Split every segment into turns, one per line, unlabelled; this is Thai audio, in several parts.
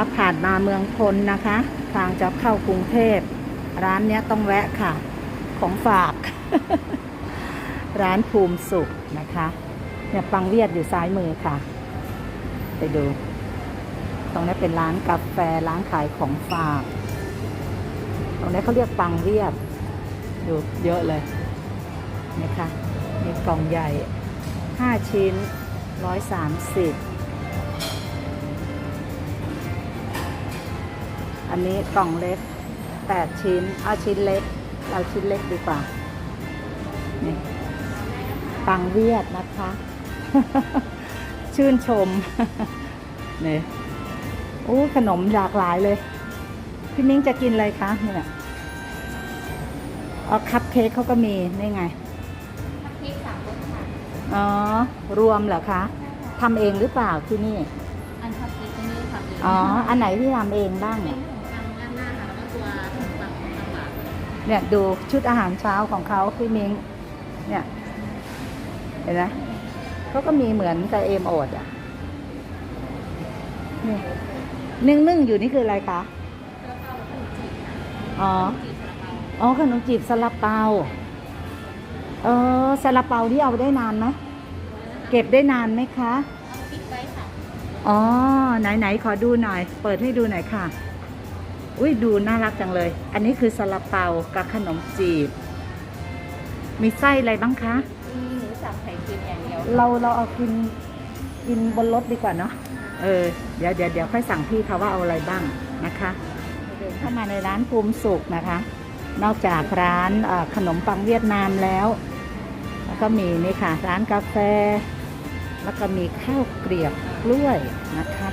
ถ้าผ่านมาเมืองพลนะคะ ทางจะเข้ากรุงเทพ ร้านเนี้ยต้องแวะค่ะ ของฝาก ร้านภูมิสุขนะคะเนี่ยปังเวียดอยู่ซ้ายมือค่ะ ไปดู ตรงนี้เป็นร้านกาแฟร้านขายของฝาก ตรงนี้เขาเรียกปังเวียดดูเยอะเลยนะคะมีกล่องใหญ่ 5 ชิ้น 130 อันนี้กล่องเล็ก8ชิ้น เอาชิ้นเล็ก เอาชิ้นเล็กดีกว่า นี่ปังเวียดนะคะ ชื่นชมเนี่ยโอ้ขนมหลากหลายเลย พี่มิ้งจะกินอะไรคะเนี่ยอ๋อคัพเค้กเขาก็มีนี่ไง
คัพเค้กสามรสค่ะ
อ๋อ รวมเหรอคะทำเองหรือเปล่าที่นี่
อันคัพเค้กที่นี่ทำเอง
อ๋อ อันไหนที่ทำเองบ้าง
เป็
เนี่
น
ย
ของทางด้าน
เนี่ยดูชุดอาหารเช้าของเขาพี่มิ้งเนี่ย เห็นไหมเขาก็มีเหมือนกับเอมโอดอะนี่นึ่งนึ่งๆอยู่นี่คืออะไรคะ
แล้วก็ขนมจีบค่ะ
อ๋อ
จีบซาลาเปา
อ๋อขนมจีบซาลาเปา เออซาลาเปาที่เอาได้นานไหมเก็บได้นานไหมคะ
เอาปิดไว้ค่ะ
อ๋อ ไหนไหนขอดูหน่อย เปิดให้ดูหน่อยค่ะ อุ้ยดูน่ารักจังเลย อันนี้คือซาลาเปากับขนมจีบ มีไส้อะไรบ้างคะ
มีหมูสับไข่เค็มอย่างเดียว
เราเราเอากินกินบนรถดีกว่าเนาะ เออ เดี๋ยวเดี๋ยวเดี๋ยวค่อยสั่งพี่เขาว่าเอาอะไรบ้างนะคะ เดินเข้ามาในร้านภูมิสุขนะคะ นอกจากร้านเอ่อขนมปังเวียดนามแล้ว แล้วก็มีนี่ค่ะร้านกาแฟ แล้วก็มีข้าวเกรียบกล้วยนะคะ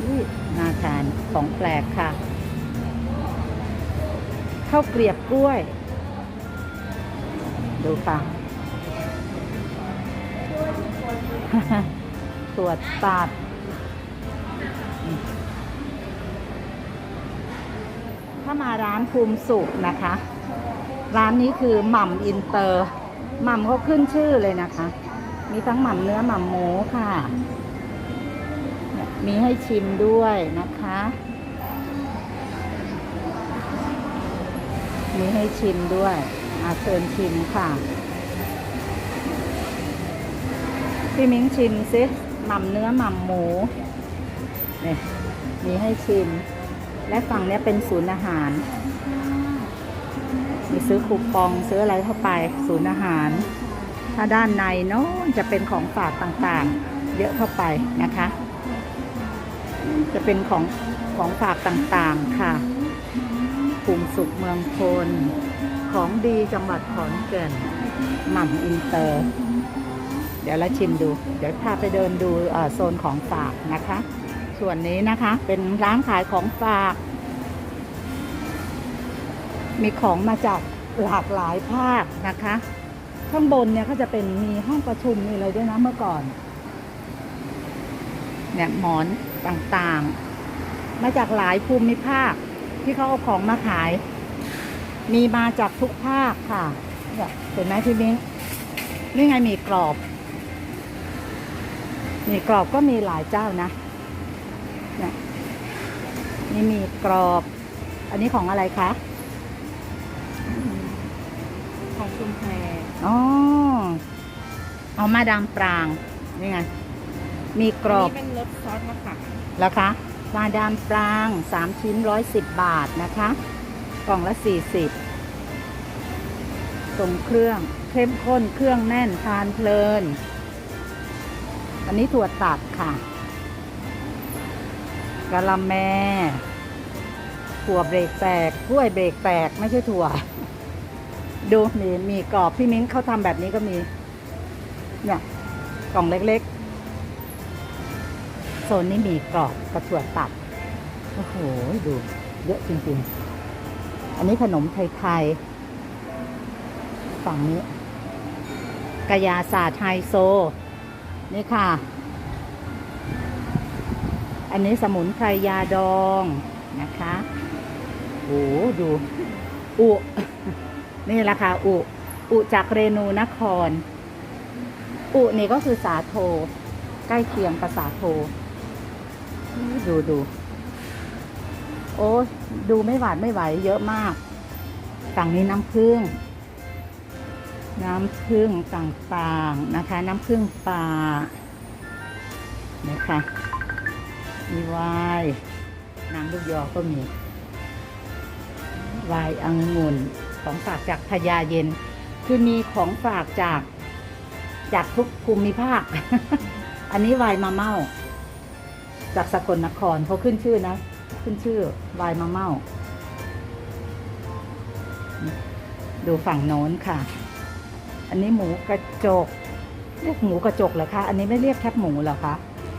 อุ้ยน่าทานของแปลกค่ะ ข้าวเกรียบกล้วย ดูค่ะตรวจตัดถ้ามาร้านภูมิสุขนะคะ ร้านนี้คือหม่ำอินเตอร์หม่ำเขาขึ้นชื่อเลยนะคะ มีทั้งหม่ำเนื้อหม่ำหมูค่ะ มีให้ชิมด้วยนะคะ มีให้ชิมด้วยอาเชิญชิมค่ะ พี่มิ้งชิมซิหม่ำเนื้อหม่ำหมูเนี่ยมีให้ชิม และฝั่งนี้เป็นศูนย์อาหาร มีซื้อคูปองซื้ออะไรเข้าไปศูนย์อาหาร ถ้าด้านในโน้นจะเป็นของฝากต่างๆ เยอะเข้าไปนะคะ จะเป็นของของฝากต่างๆค่ะ ภูมิสุขเมืองพลของดีจังหวัดขอนแก่นหม่ำอินเตอร์ เดี๋ยวเราชิมดู เดี๋ยวพาไปเดินดูโซนของฝากนะคะ ส่วนนี้นะคะเป็นร้านขายของฝาก มีของมาจากหลากหลายภาคนะคะ ข้างบนเนี่ยก็จะเป็นมีห้องประชุมมีอะไรด้วยนะเมื่อก่อนเนี่ยหมอนต่างๆ มาจากหลายภูมิภาค ที่เขาเอาของมาขาย มีมาจากทุกภาคค่ะเนี่ยเห็นไหมพี่มิ้งนี่ไงมีกรอบมีกรอบก็มีหลายเจ้านะเนี่ยนี่มีกรอบ อันนี้ของอะไรคะ
ของคุณแพร
อ๋อเอามาดามปราง นี่ไง มีกรอบ
นนี้เป็นรสซอสมะขาม
แล้วคะ มาดามปราง 3 ชิ้น 110 บาทนะคะ กล่องละ 40ส่งเครื่องเข้มข้นเครื่องแน่นทานเพลิน อันนี้ถั่วตัดค่ะกะละแมถั่วเบรกแตกกล้วยเบรกแตกไม่ใช่ถั่ว ดูมีมีกรอบพี่มิ้งเขาทำแบบนี้ก็มี เนี่ย กล่องเล็กๆ ซนนี้มีกรอบกระถั่วตัดโอ้โห ดูเยอะจริงๆ อันนี้ขนมไทยๆ ฝั่งนี้กายาศาสตร์ไฮโซ นี่ค่ะ อันนี้สมุนไพรยาดองนะคะโอ้โหดู อุ นี่แหละค่ะอุ อุจากเรนูนคร อุนี่ก็คือสาโท ใกล้เคียงภาษาโท ดูดู โอ้ดูไม่หวาดไม่ไหว เยอะมากฝั่งนี้น้ำผึ้งน้ำผึ้งต่างๆนะคะ น้ำผึ้งปลานะคะมีวน์น้ำลูกยอก็มีวน์องุ่นของฝากจากพญาเย็น คือมีของฝากจากจากทุกภูมิภาค อันนี้วน์มาเม่า จากสกลนครเขาขึ้นชื่อนะ ขึ้นชื่อไวน์มาเม่า ดูฝั่งโน้นค่ะ อันนี้หมูกระจก เรียกหมูกระจกเหรอคะ อันนี้ไม่เรียกแคบหมูเหรอคะ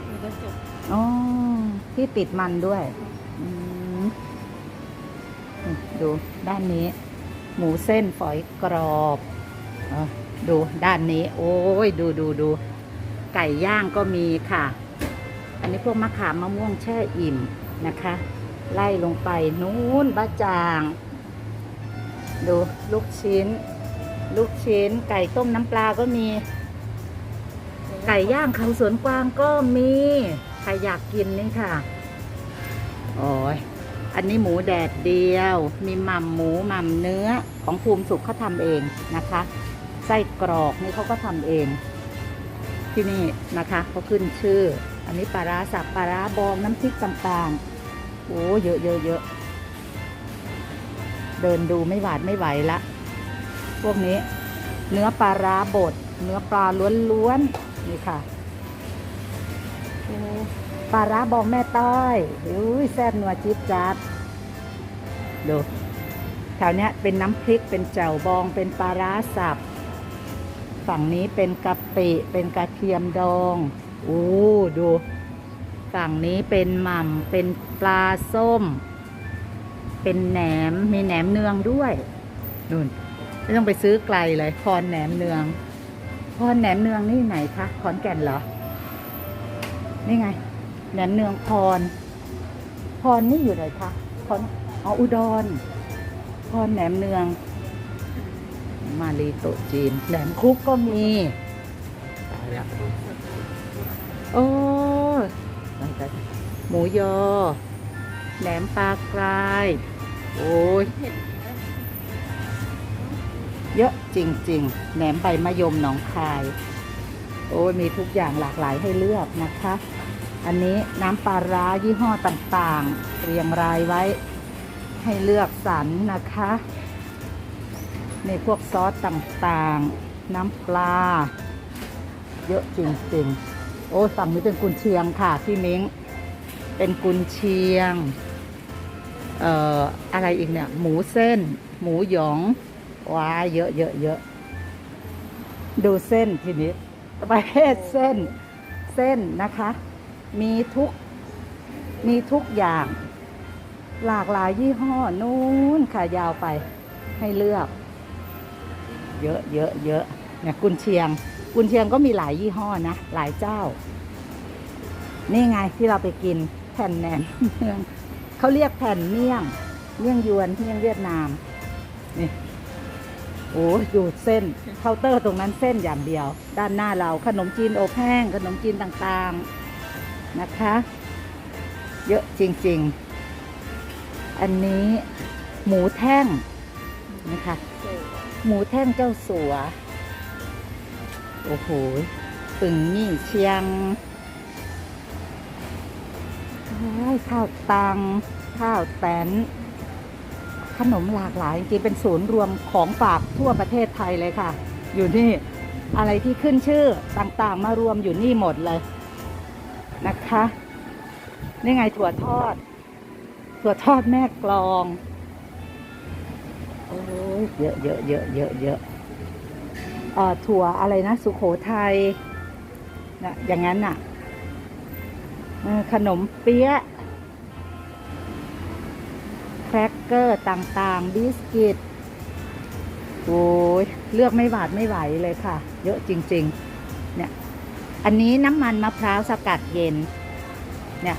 มีกระจก
อ๋อที่ติดมันด้วยอืมดูด้านนี้ หมูเส้นฝอยกรอบเออดูด้านนี้ โอ้ยดูดูดูไก่ย่างก็มีค่ะ อันนี้พวกมะขามมะม่วงแช่อิ่มนะคะ ไล่ลงไปนู้นบะจาง ดูลูกชิ้น ลูกชิ้น ไก่ต้มน้ำปลาก็มี ไก่ย่างเขาสวนกวางก็มีใครอยากกินนี่ค่ะ โอ้ยอันนี้หมูแดดเดียว มีหม่ำหมูหม่ำเนื้อของภูมิสุขเขาทำเองนะคะ ไส้กรอกนี่เขาก็ทำเอง ที่นี่นะคะเขาขึ้นชื่อ อันนี้ปลาร้าสับปลาร้าบองน้ำพริกต่างๆ โอ้เยอะเยอะเยอะเดินดูไม่หวาดไม่ไหวละ พวกนี้ เนื้อปลาร้าบด เนื้อปลาล้วนๆ นี่ค่ะปลาร้าบองแม่ต้อยอุ้ยแซ่บนัวจิ๊บจัดดูแถวเนี้ยเป็นน้ำพริกเป็นแจ่วบองเป็นปลาร้าสับ ฝั่งนี้เป็นกะปิเป็นกระเทียมดอง โอ้ดูฝั่งนี้เป็นหม่ำเป็นปลาส้ม เป็นแหนมมีแหนมเนืองด้วยนู่นไม่ต้องไปซื้อไกลเลยพรแหนมเนืองพรแหนมเนืองนี่ไหนคะขอนแก่นเหรอนี่ไงแหนมเนืองพรพรนี่อยู่ไหนคะพรอ๋ออุดรพรแหนมเนือง มาลีโตจีนแหนมคุกก็มีตายแล้ว โอ้หมูยอ แหนมปลากราย โอ้ย
เห็น
เยอะจริง ๆ แหนมใบมะยมหนองคาย โอ้ย มีทุกอย่างหลากหลายให้เลือกนะคะ อันนี้น้ำปลาร้ายี่ห้อต่างๆ เรียงรายไว้ให้เลือกสรรนะคะในพวกซอสต่างๆ น้ำปลา เยอะจริง ๆ โอ้ฝั่งนี้เป็นกุนเชียงค่ะพี่มิ้ง เป็นกุนเชียง เอ่ออะไรอีกเนี่ย หมูเส้น หมูหยอง ว้าเยอะเยอะเยอะ ดูเส้นทีนี้ประเภทเส้น เส้นนะคะ มีทุก มีทุกอย่าง หลากหลายยี่ห้อนู้นค่ะยาวไปให้เลือก เยอะเยอะเยอะ เนี่ยกุนเชียง กุนเชียงก็มีหลายยี่ห้อนะ หลายเจ้า นี่ไงที่เราไปกินแผ่นแหนมเขาเรียกแผ่นเมี่ยง เมี่ยงยวนเมี่ยงเวียดนาม นี่โอ้อยดูเส้นเคาน์เตอร์ตรงนั้นเส้นอย่างเดียว ด้านหน้าเราขนมจีนอบแห้งขนมจีนต่างๆนะคะ เยอะจริง ๆ อันนี้หมูแท่งนะคะหมูแท่งเจ้าสัว โอ้โหปึ่งนี่เชียงข้าวตัง ข้าวแตน ขนมหลากหลายจริงๆเป็นศูนย์รวมของฝากทั่วประเทศไทยเลยค่ะ อยู่นี่อะไรที่ขึ้นชื่อต่างๆ มารวมอยู่นี่หมดเลยนะคะ นี่ไงถั่วทอด ถั่วทอดแม่กลอง โอ้ยเยอะเยอะเยอะเยอะเยอะ ถั่วอะไรนะ สุโขทัยนะอย่างนั้นน่ะขนมเปี๊ยะแครกเกอร์ต่างๆ บิสกิตโอ้ยเลือกไม่หวาดไม่ไหวเลยค่ะ เยอะจริง ๆ เนี่ย อันนี้น้ำมันมะพร้าวสกัดเย็น เนี่ย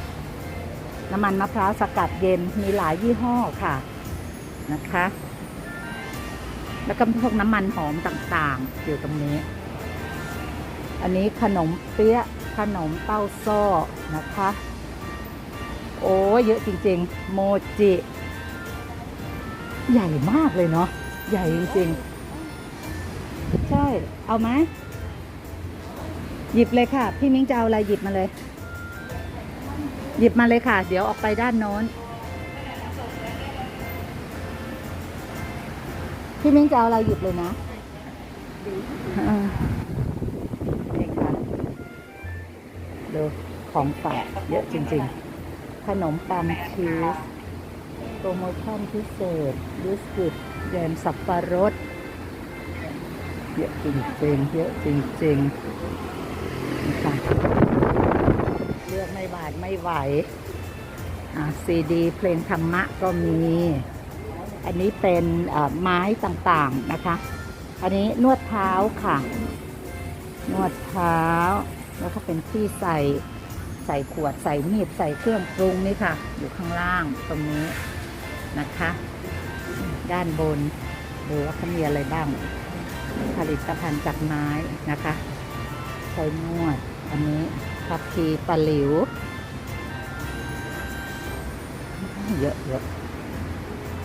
น้ำมันมะพร้าวสกัดเย็นมีหลายยี่ห้อค่ะนะคะ แล้วก็พวกน้ำมันหอมต่างๆ อยู่ตรงนี้ อันนี้ขนมเปี๊ยะขนมเต้าซ้อนะคะ โอ้เยอะจริงๆ โมจิ ใหญ่มากเลยเนาะใหญ่จริงๆ ใช่ เอาไหมหยิบเลยค่ะ พี่มิ้งจะเอาอะไรหยิบมาเลย หยิบมาเลยค่ะ เดี๋ยวออกไปด้านโน้น พี่มิ้งจะเอาอะไรหยิบเลยนะอ่านี่ค่ะดูของฝากเยอะจริงๆ ขนมปังชีส โปรโมชั่นพิเศษบิสกิตแยมสับปะรด เยอะจริงๆ เยอะจริงๆนี่ค่ะเลือกไม่บาดไม่ไหวอ่าซีดีเพลงธรรมะก็มี อันนี้เป็นไม้ต่างๆนะคะ อันนี้นวดเท้าค่ะ นวดเท้า แล้วก็เป็นที่ใส่ใส่ขวดใส่มีดใส่เครื่องปรุงนี่ค่ะ อยู่ข้างล่างตรงนี้นะคะ ด้านบนดูว่าเขามีอะไรบ้าง ผลิตภัณฑ์จากไม้นะคะใช้นวด อันนี้พับพีปลาหลิว เยอะเยอะ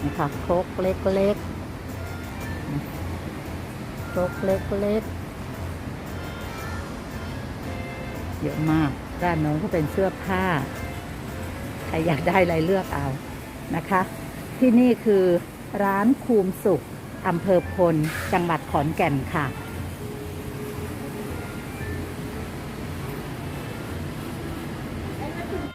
นี่ค่ะโครกเล็กๆโครกเล็กๆเยอะมากด้านโน้นก็เป็นเสื้อผ้า ใครอยากได้อะไรเลือกเอานะคะ ที่นี่คือร้านคูมสุขอำเภอพล จังหวัดขอนแก่นค่ะ